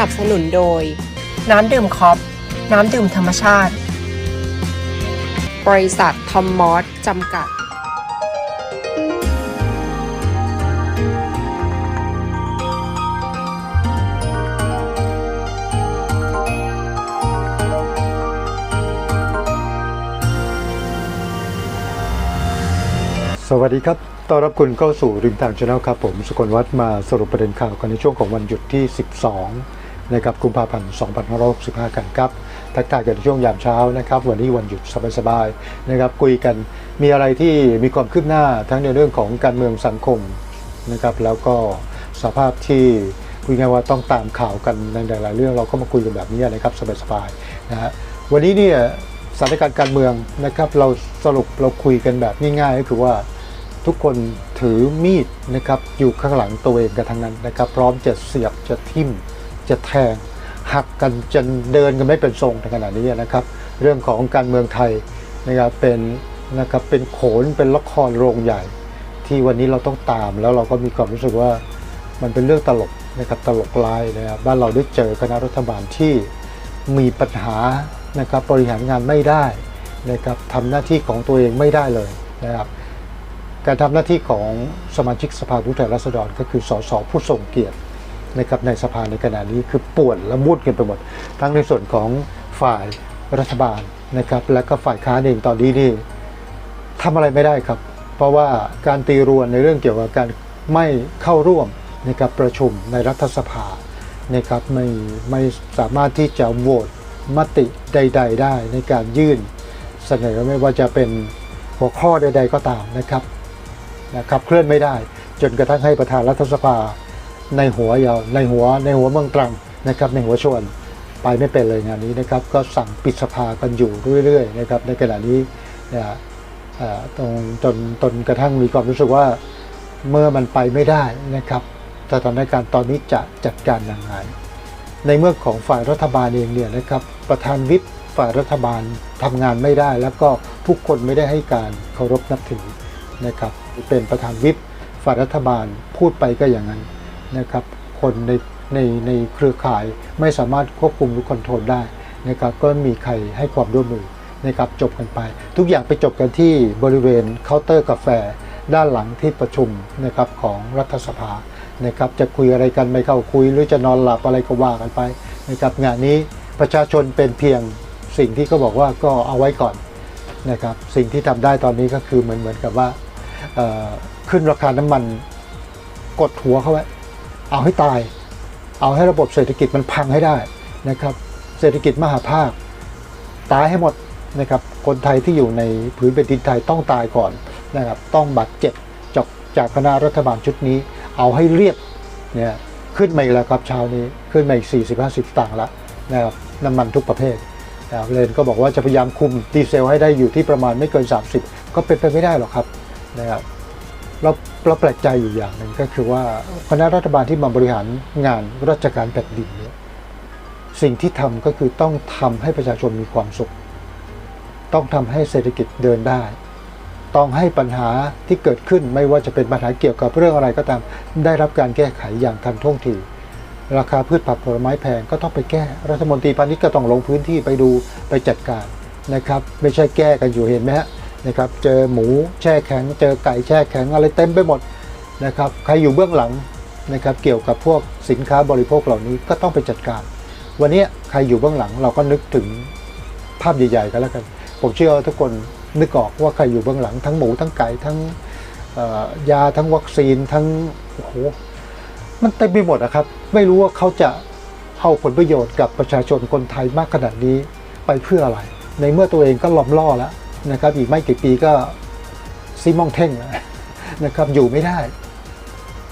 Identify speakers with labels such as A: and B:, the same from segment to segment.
A: สนับสนุนโดย
B: น้ำดื่มคอปน้ำดื่มธรรมชาติ
A: บริษัททอมมอสจำกัด
C: สวัสดีครับ ต้อนรับคุณเข้าสู่ริมทางชาแนลครับผม สกลวัฒน์มาสรุปประเด็นข่าวกันในช่วงของวันหยุดที่ 12 นะครับกุมภาพันธ์ 2565 กันครับทักทายกันในช่วงยามเช้านะครับวันนี้วันหยุดสบายๆนะครับคุยกันมีอะไรที่มีความคืบหน้าทั้งในเรื่องของการเมืองสังคมนะครับแล้วก็สภาพที่คุยง่ายว่าต้องตามข่าวกันในหลายๆเรื่องเราก็มาคุยกันแบบนี้นะครับสบายๆนะฮะวันนี้เนี่ยสถานการณ์การเมืองนะครับเราสรุปเราคุยกันแบบง่ายๆก็คือว่าทุกคนถือมีดนะครับอยู่ข้างหลังตัวเองกันทั้งนั้นนะครับ พร้อมจะเสียบจะทิ่ม จะแทง หักกันจนเดินกันไม่เป็นทรงในขณะนี้นะครับ เรื่องของการเมืองไทยนะครับเป็นนะครับเป็นโขนเป็นละครโรงใหญ่ ที่วันนี้เราต้องตามแล้วเราก็มีความรู้สึกว่ามันเป็นเรื่องตลกนะครับตลกลายนะครับบ้านเราได้เจอคณะรัฐบาลที่มีปัญหานะครับบริหารงานไม่ได้นะครับทำหน้าที่ของตัวเองไม่ได้เลยนะครับการทำหน้าที่ของสมาชิกสภาผู้แทนราษฎรก็คือสสผู้ทรงเกียรติ นะครับในสภาในขณะนี้คือปวดและมุดกันไปหมด ทั้งในส่วนของฝ่ายรัฐบาลนะครับ และก็ฝ่ายค้านเองตอนนี้นี่ทำอะไรไม่ได้ครับ เพราะว่าการตีรวนในเรื่องเกี่ยวกับการไม่เข้าร่วมในะครับประชุมในรัฐสภานะครับไม่ไม่สามารถที่จะโหวตมติใด ๆ ได้ในการยื่นเสนอไม่ว่าจะเป็นหัวข้อใด ๆ ก็ตามนะครับนะครับเคลื่อนไม่ได้จนกระทั่งให้ประธานรัฐสภา ในหัวยาวในหัวในหัวเมืองตรังนะครับในหัวชวนไปไม่เป็นเลยงานนี้นะครับ ก็สั่งปิดสภากันอยู่เรื่อยๆนะครับในขณะนี้นี่ยเอ่อตรงจนจนกระทั่งมีความรู้สึกว่าเมื่อมันไปไม่ได้นะครับสถานการณ์ตอนนี้จะจัดการยังไงในเมื่อของฝ่ายรัฐบาลเองเนี่ยนะครับประธานวิปฝ่ายรัฐบาลทำงานไม่ได้ แล้วก็ผู้คนไม่ได้ให้การเคารพนับถือนะครับเป็นประธานวิปฝ่ายรัฐบาลพูดไปก็อย่างนั้น นะครับคนในในในเครือข่ายไม่สามารถควบคุมหรือคอนโทรลได้นะครับก็มีใครให้ความร่วมมือนะครับจบกันไป ทุกอย่างไปจบกันที่บริเวณเคาน์เตอร์กาแฟ ด้านหลังที่ประชุมนะครับของรัฐสภานะครับจะคุยอะไรกันไม่เข้าคุย หรือจะนอนหลับอะไรก็ว่ากันไปนะครับงานนี้ประชาชนเป็นเพียงสิ่งที่เขาบอกว่าก็เอาไว้ก่อนนะครับสิ่งที่ทำได้ตอนนี้ก็คือเหมือนเหมือนกับว่าขึ้นราคาน้ำมันกดหัวเขาไว้ เอาให้ตาย เอาให้ระบบเศรษฐกิจมันพังให้ได้นะครับ เศรษฐกิจมหาภาค ตายให้หมดนะครับ คนไทยที่อยู่ในผืนแผ่นดินไทยต้องตายก่อนนะครับ ต้องบาดเจ็บจากจากคณะรัฐบาลชุดนี้ เอาให้เรียบเนี่ยขึ้นมาอีกแล้วครับเช้านี้ขึ้นมาอีก 40 50สตางค์ละนะครับน้ำมันทุกประเภทนะเลนก็บอกว่าจะพยายามคุมดีเซลให้ได้อยู่ที่ประมาณไม่เกิน 30 ก็เป็นไปไม่ได้หรอกครับนะครับ เราเราแปลกใจอยู่อย่างหนึ่งก็คือว่าคณะรัฐบาลที่มาบริหารงานราชการแผ่นดินเนี่ยสิ่งที่ทำก็คือต้องทำให้ประชาชนมีความสุข ต้องทำให้เศรษฐกิจเดินได้ ต้องให้ปัญหาที่เกิดขึ้นไม่ว่าจะเป็นปัญหาเกี่ยวกับเรื่องอะไรก็ตาม ได้รับการแก้ไขอย่างทันท่วงทีราคาพืชผักผลไม้แพงก็ต้องไปแก้รัฐมนตรีพาณิชย์ก็ต้องลงพื้นที่ไปดูไปจัดการนะครับ ไม่ใช่แก้กันอยู่เห็นไหมฮะ นะครับเจอหมูแช่แข็ง เจอไก่แช่แข็งอะไรเต็มไปหมดนะครับใครอยู่เบื้องหลังนะครับเกี่ยวกับพวกสินค้าบริโภคเหล่านี้ก็ต้องไปจัดการ วันนี้ใครอยู่เบื้องหลังเราก็นึกถึงภาพใหญ่ๆกันแล้วกัน ผมเชื่อทุกคนนึกออกว่าใครอยู่เบื้องหลังทั้งหมูทั้งไก่ทั้งยาทั้งวัคซีนทั้งโอ้โหมันเต็มไปหมดนะครับ ไม่รู้ว่าเขาจะเอาผลประโยชน์กับประชาชนคนไทยมากขนาดนี้ไปเพื่ออะไร ในเมื่อตัวเองก็ล้อมล่อแล้ว นะครับอีกไม่กี่ปีก็ซีมองเท่งนะครับอยู่ไม่ได้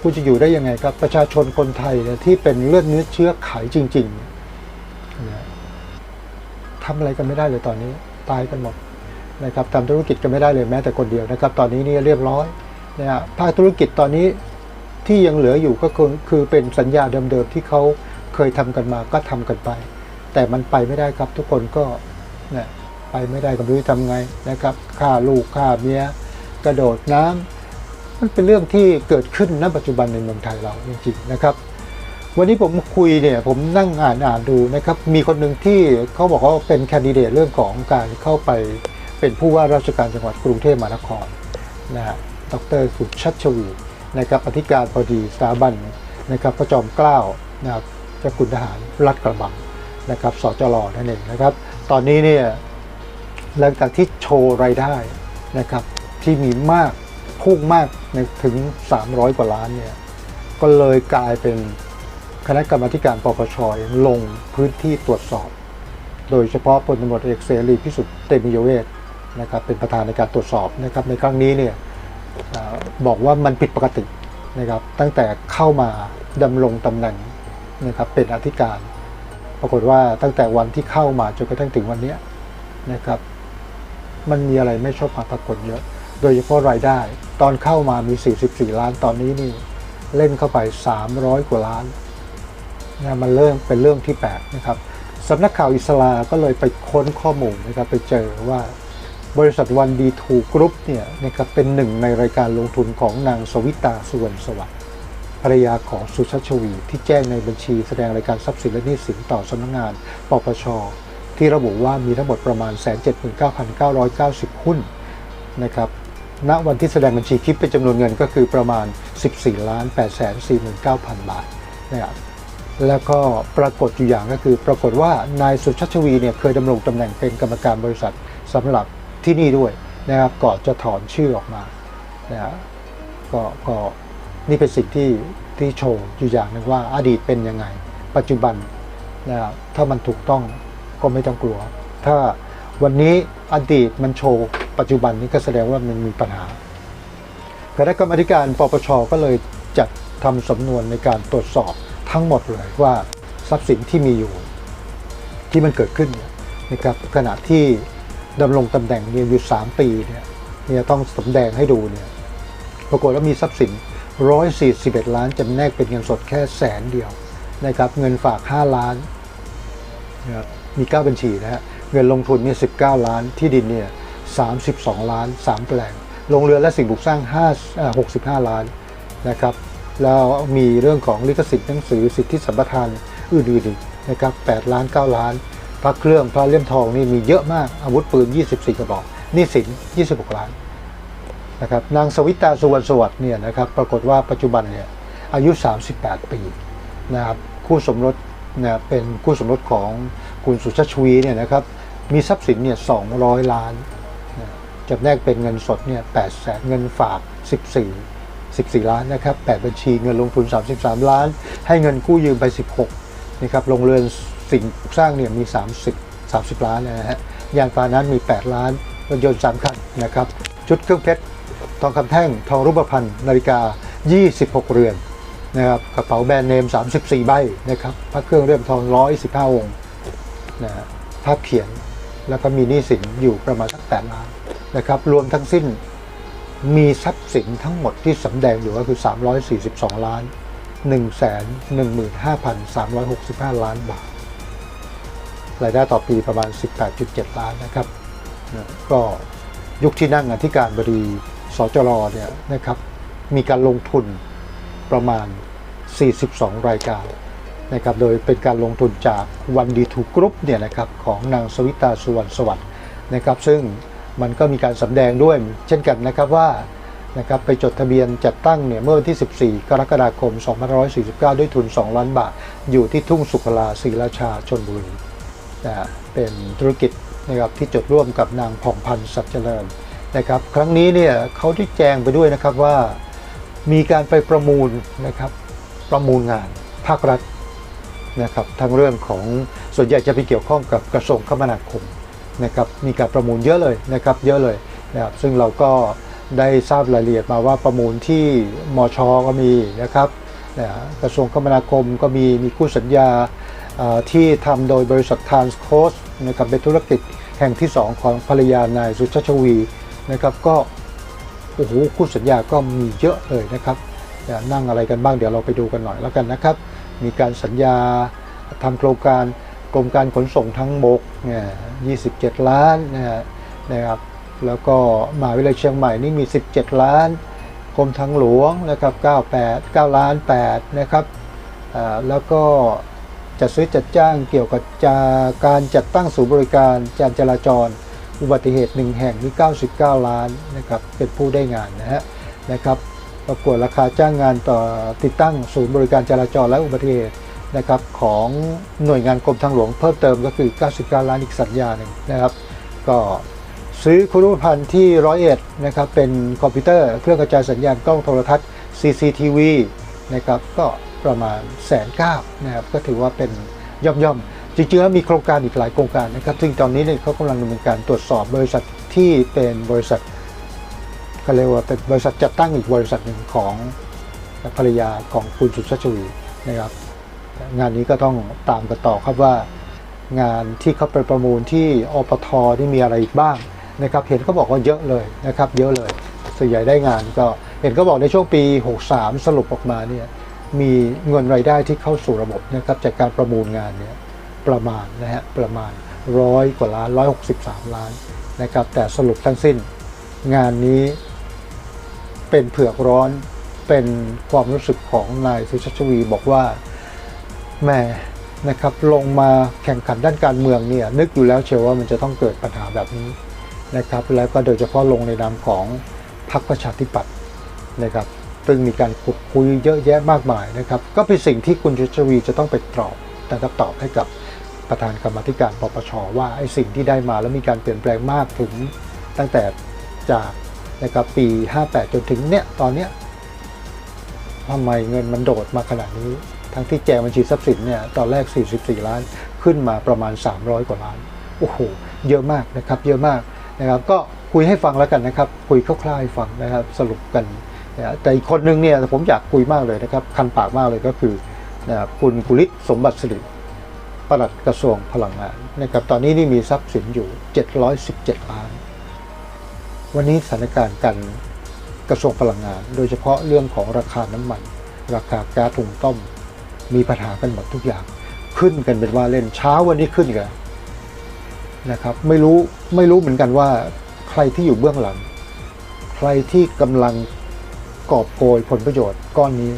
C: คุณจะอยู่ได้ยังไงครับ ประชาชนคนไทยที่เป็นเลือดเนื้อเชื้อไขจริงๆนะทำอะไรกันไม่ได้เลยตอนนี้ตายกันหมดนะครับทำธุรกิจกันไม่ได้เลยแม้แต่คนเดียวนะครับ ตอนนี้นี่เรียบร้อยนะฮะภาคธุรกิจตอนนี้ที่ยังเหลืออยู่ก็คือคือเป็นสัญญาเดิมๆที่เขาเคยทำกันมาก็ทำกันไป แต่มันไปไม่ได้ครับทุกคนก็เนี่ย ไปไม่ได้ก็ไม่รู้จะทำไงนะครับฆ่าลูกฆ่าเมียกระโดดน้ำมันเป็นเรื่องที่เกิดขึ้นณปัจจุบันในเมืองไทยเราจริงๆนะครับ วันนี้ผมคุยเนี่ยผมนั่งอ่านอ่านดูนะครับ มีคนหนึ่งที่เขาบอกว่าเป็นแคนดิเดตเรื่องของการเข้าไปเป็นผู้ว่าราชการจังหวัดกรุงเทพมหานครนะฮะดรสุชัชวีนะครับอธิการบดีสถาบันนะครับพระจอมเกล้านะครับเจ้าคุณทหารรัฐกระบังนะครับสจรนั่นเองนะครับ ตอนนี้เนี่ย หลังจากที่โชว์รายได้นะครับที่มีมากพุ่งมากในถึง 300 กว่าล้านเนี่ยก็เลยกลายเป็นคณะกรรมาธิการปปชลงพื้นที่ตรวจสอบ โดยเฉพาะพลตำรวจเอกเสรีพิสุทธิ์เตมียเวทนะครับเป็นประธานในการตรวจสอบนะครับในครั้งนี้เนี่ยอบอกว่ามันผิดปกตินะครับตั้งแต่เข้ามาดำรงตำแหน่งนะครับเป็นอธิการ ปรากฏว่าตั้งแต่วันที่เข้ามาจนกระทั่งถึงวันนี้นะครับ มันมีอะไรไม่ชอบมาปรากฏเยอะ โดยเฉพาะรายได้ ตอนเข้ามามี 44 ล้าน ตอนนี้นี่เล่นเข้าไป 300 กว่าล้านนะมันเริ่มเป็นเรื่องที่แปลกนะครับสำนักข่าวอิสลาก็เลยไปค้นข้อมูลนะครับไปเจอว่าบริษัทวันดีทูกรุ๊ปเนี่ยนะครับเป็นหนึ่งในรายการลงทุนของนางสวิตาสุวรรณสวัสดิ์ภรรยาของสุชาชวี ที่แจ้งในบัญชีแสดงรายการทรัพย์สินและหนี้สินต่อสำนักงาน ปปช ที่ระบุว่ามีทั้งหมดประมาณ 179,990 หุ้นนะครับณวันที่แสดงบัญชีคิดเป็นจำนวนเงินก็คือประมาณ 14ล้าน849,000 บาทนะครับแล้วก็ปรากฏอยู่อย่างก็คือ ปรากฏว่านายสุชัชวีเนี่ยเคยดำรงตำแหน่งเป็นกรรมการบริษัทสำหรับที่นี่ด้วยนะครับก่อนจะถอนชื่อออกมานะฮะก็ก็นี่เป็นสิ่งที่ที่โชว์อยู่อย่างหนึ่งว่าอดีตเป็นยังไง ปัจจุบันนะครับถ้ามันถูกต้อง ก็ไม่ต้องกลัว ถ้าวันนี้อดีตมันโชว์ปัจจุบันนี้ก็แสดงว่ามันมีปัญหาคณะกรรมาธิการปปชก็เลยจัดทำสำนวนในการตรวจสอบทั้งหมดเลยว่าทรัพย์สินที่มีอยู่ที่มันเกิดขึ้นเนี่ยนะครับขณะที่ดำรงตำแหน่งเนี่ยอยู่ 3 ปีเนี่ยเนี่ยต้องสำแดงให้ดูเนี่ยปรากฏว่ามีทรัพย์สิน 141 ล้านจำแนกเป็นเงินสดแค่แสนเดียวนะครับเงินฝาก 5 ล้านนะครับ มี 9 บัญชีนะฮะเงินลงทุนเนี่ย19 ล้านที่ดินเนี่ย32 ล้าน 3 แปลงโรงเรือนและสิ่งปลูกสร้าง5เอ่อ65 ล้านนะครับแล้วมีเรื่องของลิขสิทธิ์หนังสือสิทธิสัมปทานอื่นๆอีกนะครับ8ล้าน 9 ล้าน พระเครื่องพระเลี่ยมทองนี่มีเยอะมากอาวุธปืน 24 กระบอกหนี่สิน 26 ล้านนะครับนางสวิตาสุวรรณสวัสดิ์เนี่ยนะครับปรากฏว่าปัจจุบันเนี่ยอายุ 38 ปีนะครับคู่สมรสนะเป็นคู่สมรสของ คุณสุชาชวีเนี่ยนะครับมีทรัพย์สินเนี่ย200ล้านจำแนกเป็นเงินสดเนี่ย8แสนเงินฝาก 14 14 ล้านนะครับ8บัญชีเงินลงทุน 33 ล้าน ให้เงินกู้ยืมไป 16นะครับโรงเรือนสิ่งสร้างเนี่ยมี 30 30 ล้านนะฮะยานพาหนะมี 8 ล้านรถยนต์3คันนะครับชุดเครื่องเพชรทองคำแท่งทองรูปพรรณนาฬิกา 26 เรือนนะครับกระเป๋าแบรนด์เนม 34 ใบนะครับพระเครื่องเลี่ยมทอง 115 องค์ นะภาพเขียนแล้วก็มีหนี้สินอยู่ประมาณสัก8ล้านนะครับรวมทั้งสิ้นมีทรัพย์สินทั้งหมดที่สำแดงอยู่ก็คือ 342 ล้าน 115,365 ล้านบาท รายได้ต่อปีประมาณ 18.7 ล้านนะครับนะก็ยุคที่นั่งอธิการบดีสจรเนี่ยนะครับ มีการลงทุนประมาณ 42 รายการ นะครับโดยเป็นการลงทุนจากวันดีทูกรุ๊ปเนี่ยนะครับของนางสวิตาสุวรรณสวัสดิ์นะครับ ซึ่งมันก็มีการสำแดงด้วยเช่นกันนะครับว่านะครับไปจดทะเบียนจัดตั้งเนี่ยเมื่อวันที่ 14 กรกฎาคม 2549 ด้วยทุน 2 ล้านบาท อยู่ที่ทุ่งสุขลาศรีราชาชนบุรีนะเป็นธุรกิจนะครับที่จดร่วมกับนางผ่องพันธ์สัจเจริญนะครับครั้งนี้เนี่ยเขาได้แจ้งไปด้วยนะครับว่ามีการไปประมูลนะครับประมูลงานภาครัฐ นะครับทั้งเรื่องของส่วนใหญ่จะไปเกี่ยวข้องกับกระทรวงคมนาคมนะครับมีการประมูลเยอะเลยนะครับเยอะเลยนะครับซึ่งเราก็ได้ทราบรายละเอียดมาว่าประมูลที่มชก็มีนะครับนะกระทรวงคมนาคมก็มีมีคู่สัญญาที่ทำโดยบริษัท Transcoast นะครับเป็นธุรกิจแห่งที่ 2 ของภรรยานายสุชาชวีนะครับก็โอ้โหคู่สัญญาก็มีเยอะเลยนะครับนั่งอะไรกันบ้างเดี๋ยวเราไปดูกันหน่อยแล้วกันนะครับ มีการสัญญาทำโครงการกรมการขนส่งทั้งบกเนี่ย27 ล้านนะนะครับ แล้วก็มหาวิทยาลัยเชียงใหม่นี่มี 17 ล้าน กรมทางหลวงนะครับ 98 9 ล้าน 8 นะครับ แล้วก็จัดซื้อจัดจ้างเกี่ยวกับจะการจัดตั้งศูนย์บริการการจราจร อุบัติเหตุหนึ่งแห่งมี99 ล้านนะครับ เป็นผู้ได้งานนะฮะนะครับ ประกวดราคาจ้างงานต่อติดตั้งศูนย์บริการจราจรและอุบัติเหตุนะครับของหน่วยงานกรมทางหลวงเพิ่มเติมก็คือ 99 ล้านอีกสัญญาหนึ่งนะครับ ก็ซื้อคุณรูปพันธ์ที่ร้อยเอ็ดนะครับเป็นคอมพิวเตอร์เครื่องกระจายสัญญาณกล้องโทรทัศน์ CCTV นะครับก็ประมาณแสนเก้านะครับก็ถือว่าเป็นย่อมย่อมๆจริงๆแล้วมีโครงการอีกหลายโครงการนะครับซึ่งตอนนี้เนี่ยเขากำลังดำเนินการตรวจสอบบริษัทที่เป็นบริษัท ก็เรียกว่าเป็นบริษัทจัดตั้งอีกบริษัทหนึ่งของภรรยาของคุณสุชาชวีนะครับ งานนี้ก็ต้องตามกันต่อครับว่างานที่เขาไปประมูลที่อปทนี่มีอะไรอีกบ้างนะครับ เห็นเขาบอกว่าเยอะเลยนะครับ เยอะเลยส่วนใหญ่ได้งานก็เห็นเขาบอกในช่วงปี 63 สรุปออกมาเนี่ยมีเงินรายได้ที่เข้าสู่ระบบนะครับจากการประมูลงานเนี่ยประมาณนะฮะประมาณร้อยกว่าล้าน 163 ล้านนะครับแต่สรุปทั้งสิ้นงานนี้ เป็นเผือกร้อนเป็นความรู้สึกของนายสุชาชวีบอกว่าแม่นะครับลงมาแข่งขันด้านการเมืองเนี่ยนึกอยู่แล้วเชียวว่ามันจะต้องเกิดปัญหาแบบนี้นะครับ แล้วก็โดยเฉพาะลงในนามของพรรคประชาธิปัตย์นะครับซึ่งมีการขุดคุยเยอะแยะมากมายนะครับ ก็เป็นสิ่งที่คุณชุชวีจะต้องไปตอบนะครับตอบให้กับประธานกรรมธิการปปชว่าไอ้สิ่งที่ได้มาแล้วมีการเปลี่ยนแปลงมากถึงตั้งแต่จาก นะครับปี 58 จนถึงเนี่ยตอนเนี้ยทำไมเงินมันโดดมาขนาดนี้ ทั้งที่แจกบัญชีทรัพย์สินเนี่ยตอนแรก 44 ล้านขึ้นมาประมาณ 300 กว่าล้านโอ้โหเยอะมากนะครับเยอะมากนะครับก็คุยให้ฟังแล้วกันนะครับ คุยคร่าวๆให้ฟังนะครับสรุปกันนะแต่อีกคนนึงเนี่ยผมอยากคุยมากเลยนะครับคันปากมากเลยก็คือนะค,คุณกุลิศสมบัติสิริปลัดกระทรวงพลังงานนะครับตอนนี้นี่มีทรัพย์สินอยู่ 717 ล้าน วันนี้สถานการณ์การกระทรวงพลังงาน โดยเฉพาะเรื่องของราคาน้ำมัน ราคาก๊าซหุงต้ม มีปัญหากันหมดทุกอย่าง ขึ้นกันเป็นว่าเล่นเช้าวันนี้ขึ้นกันนะครับ ไม่รู้ไม่รู้เหมือนกันว่า ใครที่อยู่เบื้องหลัง ใครที่กำลังกอบโกยผลประโยชน์ก้อนนี้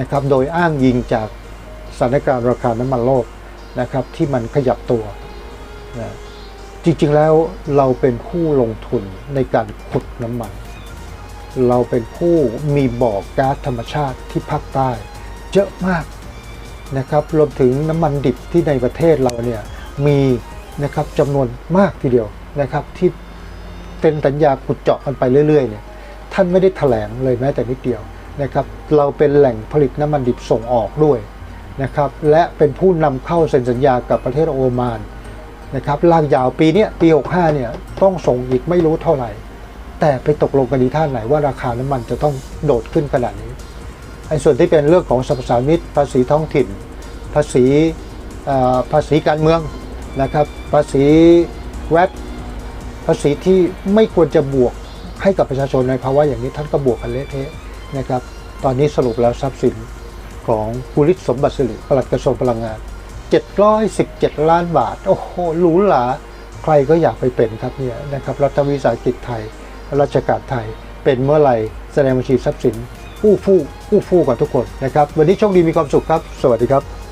C: นะครับ โดยอ้างยิงจากสถานการณ์ราคาน้ำมันโลกนะครับ ที่มันขยับตัวนะ จริงๆแล้วเราเป็นผู้ลงทุนในการขุดน้ำมัน เราเป็นผู้มีบ่อก๊าซธรรมชาติที่ภาคใต้ เยอะมากนะครับรวมถึงน้ำมันดิบที่ในประเทศเราเนี่ยมีนะครับจำนวนมากทีเดียวนะครับที่เป็นสัญญาขุดเจาะกันไปเรื่อยๆเนี่ยท่านไม่ได้แถลงเลยแม้แต่นิดเดียวนะครับเราเป็นแหล่งผลิตน้ำมันดิบส่งออกด้วยนะครับและเป็นผู้นำเข้าเซ็นสัญญากับประเทศโอมาน นะครับลากยาวปีเนี้ยปี65เนี่ยต้องส่งอีกไม่รู้เท่าไหร่ แต่ไปตกลงกันดีท่านไหนว่าราคาน้ำมันจะต้องโดดขึ้นขนาดนี้ไอ้ส่วนที่เป็นเรื่องของสรรพสามิตภาษีท้องถิ่น ภาษีภาษีการเมืองนะครับภาษีแวดภาษีที่ไม่ควรจะบวกให้กับประชาชนในภาวะอย่างนี้ท่านก็บวกกันเละเทะนะครับตอนนี้สรุปแล้วทรัพย์สินของกุลิศสมบัติสิริปลัดกระทรวงพลังงาน 717 ล้านบาท โอ้โหหรูหราใครก็อยากไปเป็นครับเนี่ยนะครับรัฐวิสาหกิจไทยราชการไทย เป็นเมื่อไหร่แสดงบัญชีทรัพย์สินผู้ฟู่ผู้ฟู่กับทุกคนนะครับ วันนี้โชคดีมีความสุขครับ สวัสดีครับ